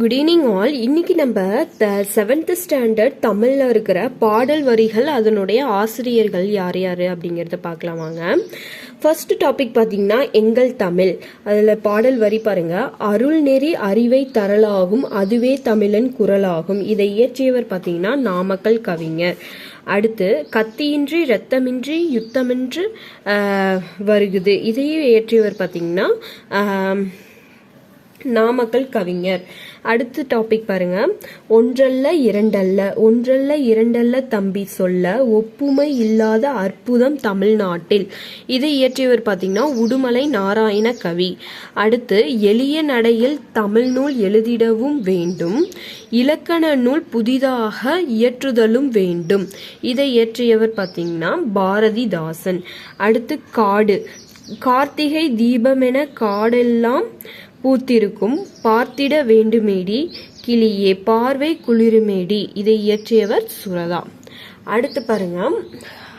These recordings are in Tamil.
குட் ஈவினிங் ஆல் இன்னைக்கு நம்ம த செவன்த் ஸ்டாண்டர்ட் தமிழில் இருக்கிற பாடல் வரிகள் அதனுடைய ஆசிரியர்கள் யார் யார் அப்படிங்கிறத பார்க்கலாம் வாங்க. ஃபர்ஸ்ட் டாபிக் பார்த்தீங்கன்னா எங்கள் தமிழ். அதில் பாடல் வரி பாருங்க. அருள் நெறி அறிவை தரலாகும் அதுவே தமிழன் குரலாகும். இதை இயற்றியவர் பார்த்தீங்கன்னா நாமக்கல் கவிஞர். அடுத்து கத்தியின்றி இரத்தமின்றி யுத்தமின்றி வருகுது. இதையும் இயற்றியவர் பார்த்தீங்கன்னா நாமக்கல் கவிஞர். அடுத்த டாபிக் பாருங்க. ஒன்றல்ல இரண்டல்ல ஒன்றல்ல இரண்டல்ல தம்பி சொல்ல ஒப்புமை இல்லாத அற்புதம் தமிழ்நாட்டில். இதை இயற்றியவர் பார்த்தீங்கன்னா உடுமலை நாராயண கவி. அடுத்து எளிய நடையில் தமிழ் நூல் எழுதிடவும் வேண்டும். இலக்கண நூல் புதிதாக இயற்றுதலும் வேண்டும். இதை இயற்றியவர் பார்த்தீங்கன்னா பாரதிதாசன். அடுத்து காடு. கார்த்திகை தீபமென காடெல்லாம் பூத்திருக்கும். பார்த்திட வேண்டுமேடி கிளியே பார்வை குளிருமேடி இதை இயற்றியவர் சுரதா. அடுத்து பாருங்க.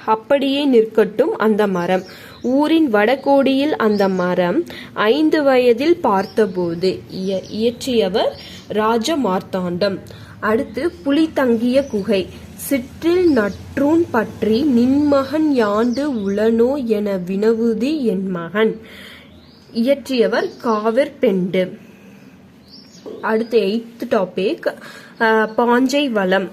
அப்படியே நிற்கட்டும் அந்த மரம். ஊரின் வடகோடியில் அந்த மரம் ஐந்து வயதில் பார்த்தபோது இய- இயற்றியவர் ராஜ மார்த்தாண்டம் அடுத்து புலி தங்கிய குகை. சிற்றில் நற்றூன் பற்றி நின்மகன் யாண்டு உளனோ என வினவுதி என் மகன். இயற்றியவர் காவிர் பெண்டு. அடுத்து எய்த் டாபிக் பாஞ்சை வளம்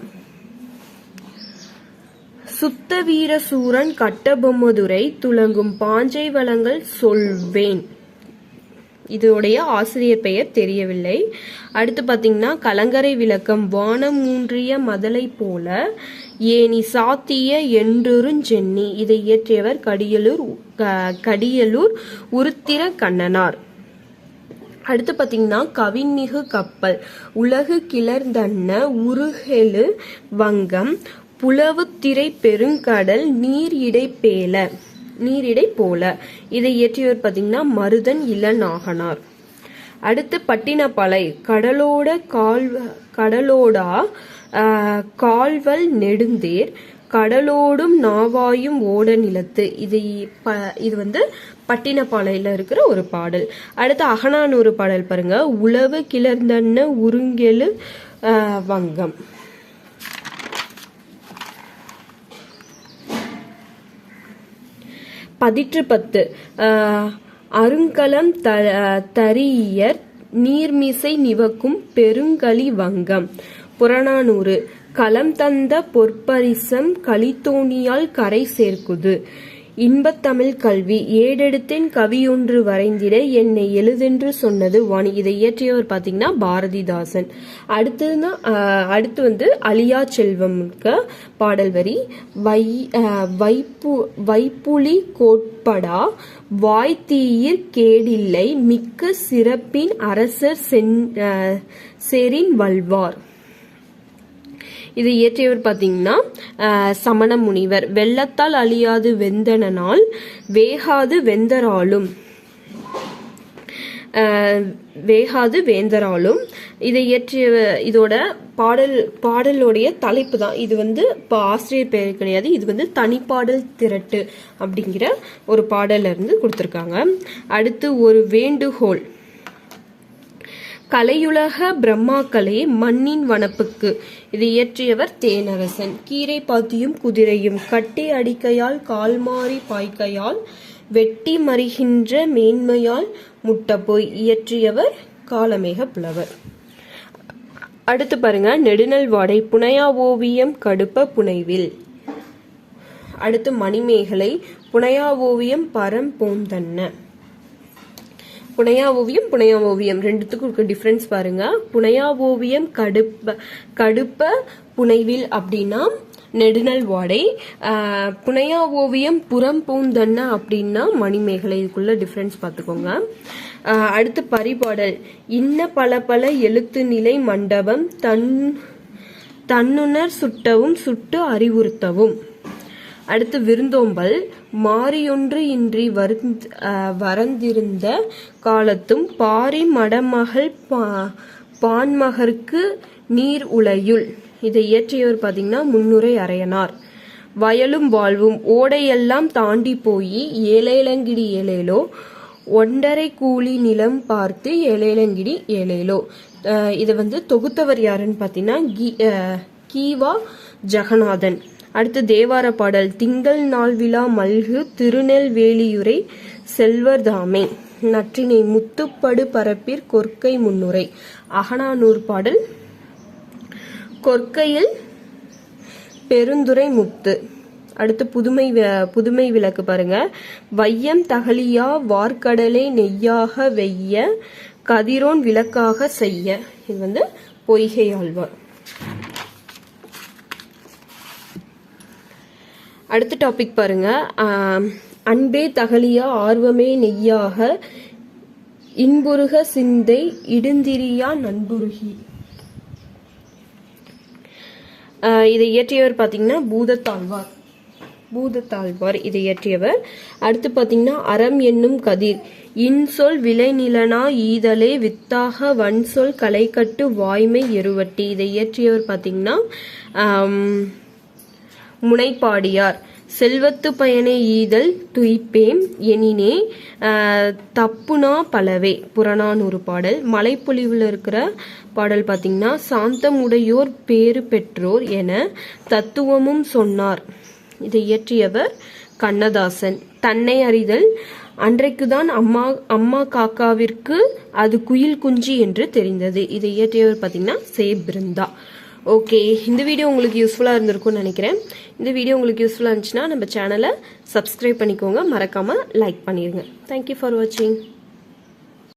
சுத்த வீர சூரன் கட்டபொம்மதுரை துலங்கும் பாஞ்சை வளங்கள் சொல்வேன். இதோடைய ஆசிரியர் பெயர் தெரியவில்லை. அடுத்து பார்த்தீங்கன்னா கலங்கரை விளக்கம் வானம் மூன்றிய மதலை போல ஏனி சாத்திய என்றொருஞ்சென்னி இதை இயற்றியவர் கடியலூர் க- கடியலூர் உருத்திர கண்ணனார். அடுத்து பார்த்தீங்கன்னா கவின்மிகு கப்பல் உலகு கிளர்ந்தன்ன உருகெழு வங்கம் புலவுத்திரை பெருங்கடல் நீர் இடைப்பேல. நீரிடை போல. இதை இயற்றியவர் பார்த்தீங்கன்னா மருதன் இளநாகனார். அடுத்து பட்டினப்பாலை கடலோட கால்வ கடலோடா கால்வல் நெடுந்தேர் கடலோடும் நாவாயும் ஓட நிலத்து. இது ப இது வந்து பட்டினப்பாளையில இருக்கிற ஒரு பாடல். அடுத்து அகனானூறு பாடல் பாருங்க. உழவு கிளர்ந்தன்ன உருங்கெழு வங்கம். பதிற்று பத்து ஆஹ், அருங்கலம் த தரியர் நீர்மிசை நிவக்கும் பெருங்கலி வங்கம். புறநானூறு. களம் தந்த பொற்பரிசம் களித்தோணியால் கரை சேர்க்குது. இன்பத்தமிழ் கல்வி ஏடெடுத்தேன் கவியொன்று வரைந்திட என்னை எழுதென்று சொன்னது வாணி. இதை இயற்றியவர் பார்த்தீங்கன்னா பாரதிதாசன். அடுத்ததுன்னா அடுத்து வந்து அலியா செல்வம்க்கு பாடல் வரி. வை வைப்பு வைப்புலி கோட்படா. வாய்த்தீயிற் கேடில்லை மிக்க சிறப்பின் அரசர் சென் செரின் வல்வார். இது இயற்றியவர் பார்த்தீங்கன்னா சமண முனிவர். வெள்ளத்தால் அழியாது வெந்தனால் வேகாது வெந்தராலும். வேகாது வேந்தராலும். இதை இயற்றிய இதோட பாடல் பாடலுடைய தலைப்பு தான். இது வந்து இப்போ ஆசிரியர் பெயர் கிடையாது. இது வந்து தனிப்பாடல் திரட்டு அப்படிங்கிற ஒரு பாடலிருந்து இருந்து கொடுத்துருக்காங்க. அடுத்து ஒரு வேண்டுகோள். கலையுலக பிரம்மாக்களே மண்ணின் வனப்புக்கு. இது இயற்றியவர் தேனரசன். கீரை பாத்தியும் குதிரையும் கட்டி அடிக்கையால் கால் மாறி பாய்க்கையால் வெட்டி மறிகின்ற மேன்மையால் முட்டப்போய் இயற்றியவர் காலமேக புலவர். அடுத்து பாருங்க நெடுநல் வாடை புனையா ஓவியம் கடுப்ப புனைவில். அடுத்து மணிமேகலை புனையா ஓவியம் பரம் போந்தன்ன. புனையா ஓவியம் புனையா ஓவியம் ரெண்டுத்துக்கும் இருக்க டிஃப்ரென்ஸ் பாருங்க. புனையா ஓவியம் கடுப்ப கடுப்ப புனைவில் அப்படின்னா நெடுநல் வாடை. புனையா ஓவியம் புறம் பூந்தன்ன அப்படின்னா மணிமேகலை. இதுக்குள்ள டிஃப்ரென்ஸ் பார்த்துக்கோங்க. அடுத்து பரிபாடல். இன்ன பல பல எழுத்து நிலை மண்டபம் தன் தன்னுணர் சுட்டவும் சுட்டு அறிவுறுத்தவும். அடுத்து விருந்தோம்பல். மாறியொன்று இன்றி வருந்த் வரந்திருந்த காலத்தும் பாரி மடமகள் பா- பான்மகர்க்கு நீர் உலையுள். இதை இயற்றியவர் பார்த்தீங்கன்னா முன்னுரை அறையனார். வயலும் வாழ்வும் ஓடையெல்லாம் தாண்டி போய் ஏலேலங்கிடி ஏலேலோ ஒன்றரை கூலி நிலம் பார்த்து ஏழேலங்கிடி ஏழேலோ. இதை வந்து தொகுத்தவர் யாருன்னு பார்த்தீங்கன்னா கீ- கீவா ஜெகநாதன். அடுத்து தேவார பாடல் திங்கள் நாள் விழா மல்கு திருநெல்வேலியுரை செல்வர்தாமே. நற்றினை முத்துப்படு பரப்பிற் கொற்கை முன்னுரை அகனானூர் பாடல் கொற்கையில் பெருந்துரை முத்து. அடுத்து புதுமை புதுமை விளக்கு பாருங்க. வையம் தகலியா வார்க்கடலை நெய்யாக வெய்ய கதிரோன் விளக்காக செய்ய. இது வந்து பொய்கை ஆழ்வார். அடுத்த டாபிக் பாருங்க. அன்பே தகலியா ஆர்வமே நெய்யாக இன்புருக சிந்தை இடுந்திரியா நண்புருகி. இதை இயற்றியவர் பார்த்தீங்கன்னா பூதத்தாழ்வார். பூதத்தாழ்வார் இதை இயற்றியவர். அடுத்து பார்த்தீங்கன்னா அறம் என்னும் கதிர். இன்சொல் விளைநிலனா ஈதலே வித்தாக வன்சொல் களைக்கட்டு வாய்மை எருவட்டி. இதை இயற்றியவர் பார்த்தீங்கன்னா முனைப்பாடியார். செல்வத்து பயனை ஈதல் துய்ப்பேம் எனினே தப்புனா பலவே. புறநானூறு பாடல். மலைப்பொழிவில் இருக்கிற பாடல் பார்த்தீங்கன்னா சாந்தமுடையோர் பேறு பெற்றோர் என தத்துவமும் சொன்னார். இதை இயற்றியவர் கண்ணதாசன். தன்னை அறிதல் அன்றைக்குதான் அம்மா அம்மா காக்காவிற்கு அது குயில் குஞ்சு என்று தெரிந்தது. இதை இயற்றியவர் பார்த்தீங்கன்னா சே பிருந்தா. ஓகே இந்த வீடியோ உங்களுக்கு யூஸ்ஃபுல்லாக இருந்திருக்கும்னு நினைக்கிறேன். இந்த வீடியோ உங்களுக்கு யூஸ்ஃபுல்லாக இருந்துச்சுன்னா நம்ம சேனலை சப்ஸ்கிரைப் பண்ணிக்கோங்க. மறக்காமல் லைக் பண்ணிடுங்க. தேங்க்யூ ஃபார் வாட்சிங்